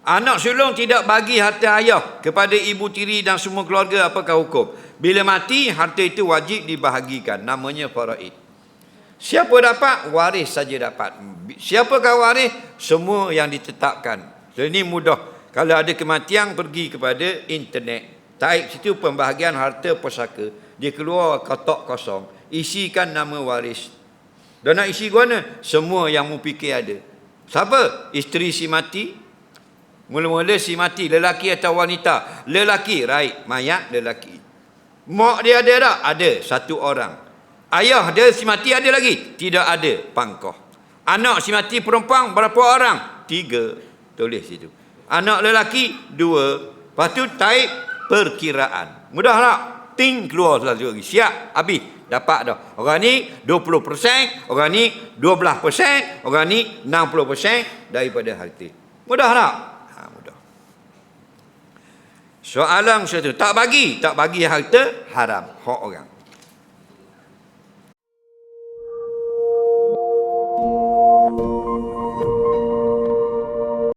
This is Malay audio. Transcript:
Anak sulung tidak bagi harta ayah kepada ibu tiri dan semua keluarga apakah hukum? Bila mati, harta itu wajib dibahagikan. Namanya faraid. Siapa dapat? Waris saja dapat. Siapakah waris? Semua yang ditetapkan. Jadi ini mudah. Kalau ada kematian, pergi kepada internet. Taik situ pembahagian harta pusaka. Dia keluar kotak kosong. Isikan nama waris. Dan nak isi mana? Semua yang mu fikir ada. Siapa? Isteri si mati. Mula-mula si mati. Lelaki atau wanita? Lelaki. Right. Mayat lelaki. Mak dia ada tak? Ada. Satu orang. Ayah dia si mati ada lagi? Tidak ada. Pangkoh. Anak si mati perempuan berapa orang? Tiga. Tulis situ. Anak lelaki? Dua. Lepas tu taib perkiraan. Mudah tak? Ting keluar satu lagi. Siap. Habis. Dapat dah. Orang ni 20%, orang ni 12%, orang ni 60% daripada harta. Mudah tak? Soalan satu. Tak bagi. Tak bagi harta, haram. Hak orang.